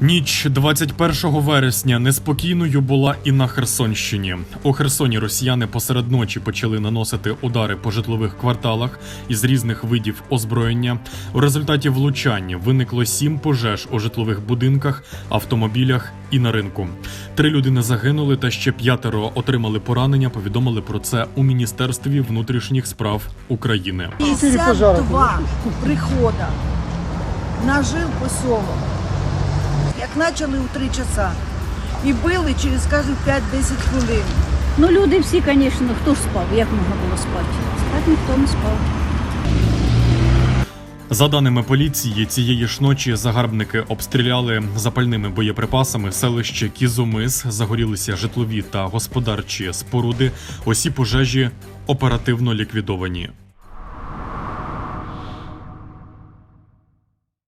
Ніч 21 вересня неспокійною була і на Херсонщині. У Херсоні росіяни посеред ночі почали наносити удари по житлових кварталах із різних видів озброєння. У результаті влучань виникло сім пожеж у житлових будинках, автомобілях і на ринку. Три людини загинули, та ще п'ятеро отримали поранення. Повідомили про це у міністерстві внутрішніх справ України. 52 прихода на жил поселок. Як почали у 3 часа. І били через кажуть 5-10 хвилин. Ну, люди всі, звісно, хто ж спав? Як можна було спати? Спати ніхто не спав. За даними поліції, цієї ж ночі загарбники обстріляли запальними боєприпасами селище Кізомис, загорілися житлові та господарчі споруди. Усі пожежі оперативно ліквідовані.